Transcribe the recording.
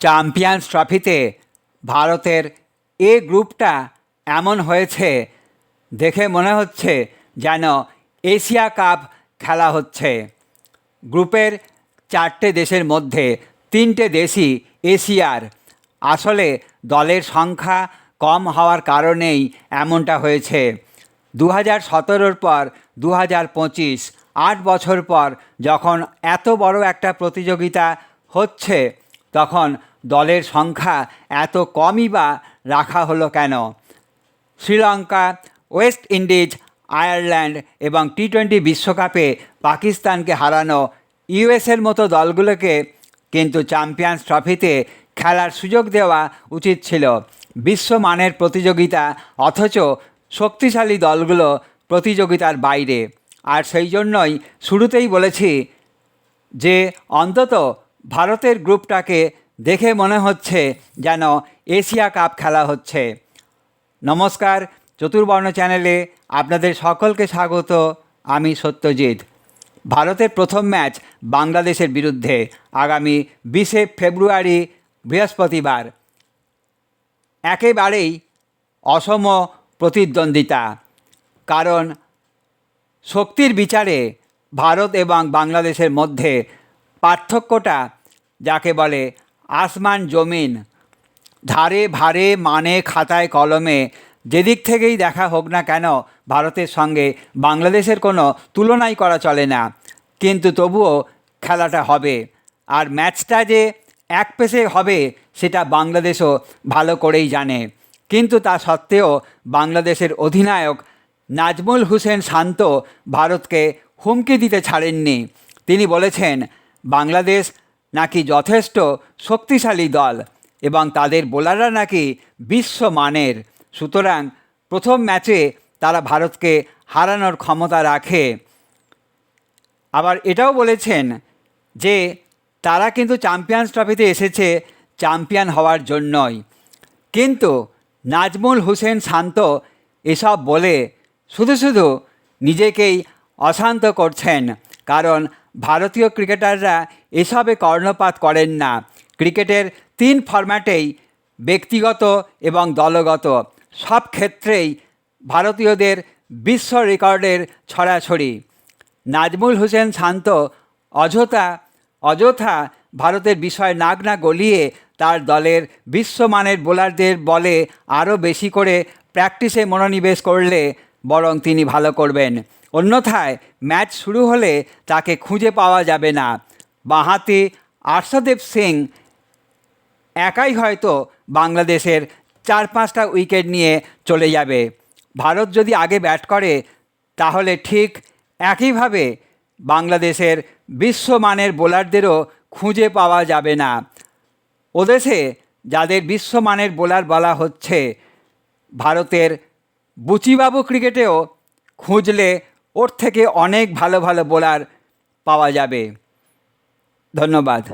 Champions ট্রফিতে ভারতের এ গ্রুপটা এমন হয়েছে, দেখে মনে হচ্ছে যেন এশিয়া কাপ খেলা হচ্ছে। গ্রুপের চারটে দেশের মধ্যে তিনটে দেশই এশিয়ার। আসলে দলের সংখ্যা কম হওয়ার কারণেই এমনটা হয়েছে। দু হাজার সতেরোর পর দু হাজার পঁচিশ, আট বছর পর যখন এত বড় একটা প্রতিযোগিতা হচ্ছে তখন দলের সংখ্যা এত কমই বা রাখা হলো কেন? শ্রীলঙ্কা, ওয়েস্ট ইন্ডিজ, আয়ারল্যান্ড এবং টি টোয়েন্টি বিশ্বকাপে পাকিস্তানকে হারানো ইউএসের মতো দলগুলোকে কিন্তু চ্যাম্পিয়ন্স ট্রফিতে খেলার সুযোগ দেওয়া উচিত ছিল। বিশ্বমানের প্রতিযোগিতা অথচ শক্তিশালী দলগুলো প্রতিযোগিতার বাইরে। আর সেই জন্যই শুরুতেই বলেছি যে অন্তত ভারতের গ্রুপটাকে দেখে মনে হচ্ছে যেন এশিয়া কাপ খেলা হচ্ছে। নমস্কার, চতুর্বর্ণ চ্যানেলে আপনাদের সকলকে স্বাগত। আমি সত্যজিৎ। ভারতের প্রথম ম্যাচ বাংলাদেশের বিরুদ্ধে আগামী বিশে ফেব্রুয়ারি বৃহস্পতিবার। একেবারেই অসম প্রতিদ্বন্দ্বিতা। কারণ শক্তির বিচারে ভারত এবং বাংলাদেশের মধ্যে পার্থক্যটা যাকে বলে আসমান জমিন। ধারে ভারে মানে খাতায় কলমে। যেদিক থেকেই দেখা হোক না কেন, ভারতের সঙ্গে বাংলাদেশের কোনো তুলনাই করা চলে না। কিন্তু তবুও খেলাটা হবে। আর ম্যাচটা যে এক পেসে হবে, সেটা বাংলাদেশও ভালো করেই জানে। কিন্তু তা সত্ত্বেও বাংলাদেশের অধিনায়ক নাজমুল হুসেন শান্ত ভারতকে হুমকি দিতে ছাড়েননি। তিনি বলেছেন, বাংলাদেশ নাকি যথেষ্ট শক্তিশালী দল এবং তাদের বোলাররা নাকি বিশ্বমানের। সুতরাং প্রথম ম্যাচে তারা ভারতকে হারানোর ক্ষমতা রাখে। আবার এটাও বলেছেন যে তারা কিন্তু চ্যাম্পিয়ন্স ট্রফিতে এসেছে চ্যাম্পিয়ন হওয়ার জন্যই। কিন্তু নাজমুল হোসেন শান্ত এসব বলে শুধু শুধু নিজেকেই অশান্ত করছেন। কারণ ভারতীয় ক্রিকেটাররা এসবে কর্ণপাত করেন না। ক্রিকেটের তিন ফরম্যাটেই ব্যক্তিগত এবং দলগত। সব ক্ষেত্রেই ভারতীয়দের বিশ্ব রেকর্ডের ছড়াছড়ি। নাজমুল হোসেন শান্ত অযথা অযথা ভারতের বিষয় নাক না গলিয়ে তার দলের বিশ্বমানের বোলারদের বলে আরও বেশি করে প্র্যাকটিসে মনোনিবেশ করলে বরং তিনি ভালো করবেন। অন্যথায় ম্যাচ শুরু হলে তাকে খুঁজে পাওয়া যাবে না। বাঁহাতি আর্শদেব সিং একাই হয়তো বাংলাদেশের চার পাঁচটা উইকেট নিয়ে চলে যাবে। ভারত যদি আগে ব্যাট করে, তাহলে ঠিক একইভাবে বাংলাদেশের বিশ্বমানের বোলারদেরও খুঁজে পাওয়া যাবে না। ওদেশে যাদের বিশ্বমানের বোলার বলা হচ্ছে, ভারতের বুচিবাবু ক্রিকেটেও খুঁজলে ওর থেকে অনেক ভালো ভালো বোলার পাওয়া যাবে। ধন্যবাদ।